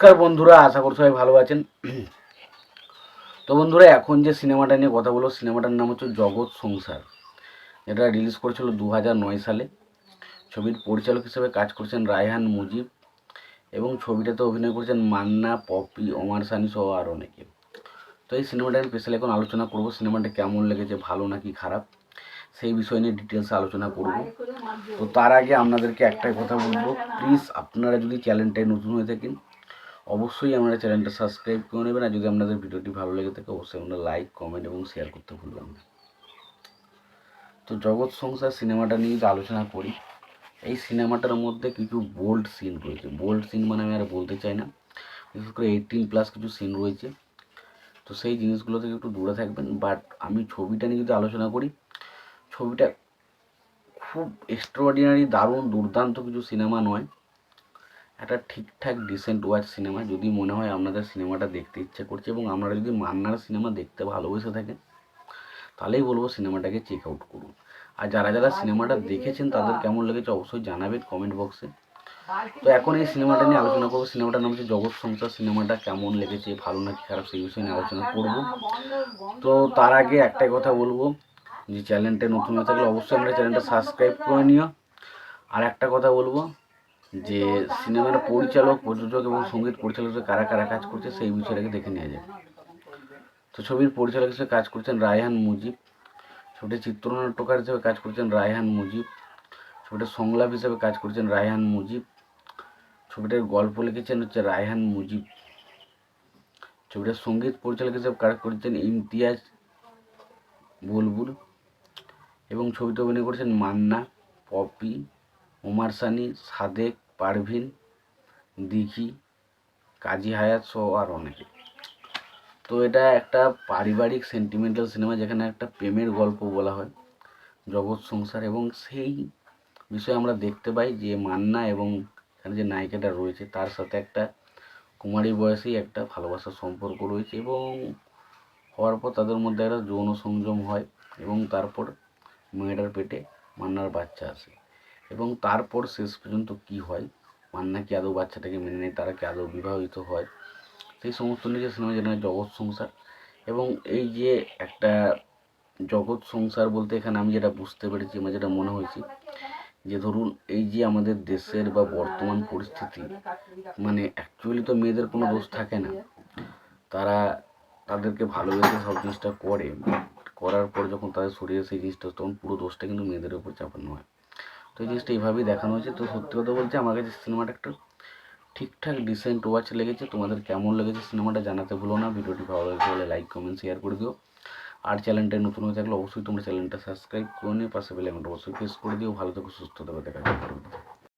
নমস্কার বন্ধুরা, আশা করি সবাই ভালো আছেন। তো বন্ধুরা, এখন যে সিনেমাটা নিয়ে কথা বলব, সিনেমাটার নাম হচ্ছে জগৎ সংসার। এটা রিলিজ করেছিল দু সালে। ছবির পরিচালক হিসেবে কাজ করছেন রায়হান মুজিব এবং ছবিটাতে অভিনয় করেছেন মান্না, পপি, ওমার সানি সহ আর অনেকে। তো এই সিনেমাটা আমি স্পেশালি এখন আলোচনা করব, সিনেমাটা কেমন লেগেছে, ভালো নাকি খারাপ, সেই বিষয় নিয়ে ডিটেলসে আলোচনা করব। তো তার আগে আপনাদেরকে একটাই কথা বলব প্লিজ আপনারা যদি চ্যানেলটায় নতুন হয়ে থাকেন অবশ্যই আপনারা চ্যানেলটা সাবস্ক্রাইব করে নেবেন, আর যদি আপনাদের ভিডিওটি ভালো লেগে থাকে, অবশ্যই আপনারা লাইক কমেন্ট এবং শেয়ার করতে ভুলবেন না। তো জগৎ সংসার সিনেমাটা নিয়ে আলোচনা করি, এই সিনেমাটার মধ্যে কিছু বোল্ড সিন রয়েছে। বোল্ড সিন মানে আমি আর বলতে চাই না। বিশেষ করে এইটিন প্লাস কিছু সিন রয়েছে। তো সেই জিনিসগুলো থেকে একটু দূরে থাকবেন। বাট আমি ছবিটা নিয়ে যদি আলোচনা করি, ছবিটা খুব এক্সট্রাঅর্ডিনারি দারুণ, দুর্দান্ত কিছু সিনেমা নয়। একটা ঠিকঠাক ডিসেন্ট ওয়াচ সিনেমা যদি মনে হয় আপনাদের সিনেমাটা দেখতে ইচ্ছে করছে এবং আপনারা যদি মান্নার সিনেমা দেখতে ভালোবেসে থাকেন, তাহলেই বলব সিনেমাটাকে চেক আউট করুন। আর যারা যারা সিনেমাটা দেখেছেন, তাদের কেমন লেগেছে অবশ্যই জানাবেন কমেন্ট বক্সে তো এখন এই সিনেমাটা নিয়ে আলোচনা করব। সিনেমাটার নাম হচ্ছে জগৎ সংসার। সিনেমাটা কেমন লেগেছে, ভালো নাকি খারাপ, সেই বিষয় নিয়ে আলোচনা করব। তো তার আগে একটাই কথা বলব, যে চ্যানেলটা নতুন হয়ে থাকলে অবশ্যই আমরা চ্যানেলটা সাবস্ক্রাইব করে নিও। আর একটা কথা বলব যে সিনেমার পরিচালক প্রযোজক এবং সংগীত পরিচালক কারা কারা কাজ করছে, সেই বিষয়টাকে দেখে নেওয়া যায় তো ছবির পরিচালক হিসেবে কাজ করছেন রায়হান মুজিব। ছবিটির চিত্রনাট্যকার হিসেবে কাজ করছেন রায়হান মুজিব। ছবিটার সংলাপ হিসেবে কাজ করছেন রায়হান মুজিব। ছবিটার গল্প লিখেছেন হচ্ছে রায়হান মুজিব। ছবিটার সংগীত পরিচালক হিসেবে কাজ করছেন ইমতিয়াজ বুলবুল। এবং ছবিতে অভিনয় করেছেন মান্না, পপি ওমার সানি, সাদেক, পারভিন, দিঘি, কাজী হায়াত সহ আর অনেকে। তো এটা একটা পারিবারিক সেন্টিমেন্টাল সিনেমা যেখানে একটা প্রেমের গল্প বলা হয়, জগৎ সংসার এবং সেই বিষয়ে আমরা দেখতে পাই যে মান্না এবং এখানে যে নায়িকাটা রয়েছে, তার সাথে একটা কুমারী বয়সেই একটা ভালোবাসার সম্পর্ক রয়েছে এবং হওয়ার পর তাদের মধ্যে একটা যৌন সংযম হয় এবং তারপর মেয়েটার পেটে মান্নার বাচ্চা আসে। এবং তারপর শেষ পর্যন্ত কি হয়? মান্না কি আদৌ বাচ্চাটাকে মেনে নেয়? তারা কি আদৌ বিবাহিত হয়? সেই সমস্ত নিয়ে যে সিনেমা যেটা জগৎ সংসার এবং এই যে একটা জগৎ সংসার বলতে এখানে আমি যেটা বুঝতে পেরেছি আমার যেটা মনে হয়েছে যে ধরুন এই যে আমাদের দেশের বা বর্তমান পরিস্থিতি মানে অ্যাকচুয়ালি তো মেয়েদের কোনো দোষ থাকে না। তারা তাদেরকে ভালোবেসে সব জিনিসটা করে, করার পর যখন তাদের শরীরে সেই জিনিসটা তখন পুরো দোষটা কিন্তু মেয়েদের উপর চাপানো হয়। তো এই জিনিসটা এইভাবেই দেখানো হয়েছে। তো সত্যি কথা বলতে আমার কাছে সিনেমাটা একটু ঠিকঠাক ডিসেন্ট ওয়াচ লেগেছে। তোমাদের কেমন লেগেছে সিনেমাটা জানাতে ভুলো না। ভিডিওটি ভালো লেগেছে বলে লাইক কমেন্ট শেয়ার করে দিও। আর চ্যানেলটা নতুন হয়ে থাকলে অবশ্যই তোমরা চ্যানেলটা সাবস্ক্রাইব করে নিয়ে পাশে বেলে অবশ্যই প্রেস করে দিও। ভালো থেকো, সুস্থ থাকো। দেখা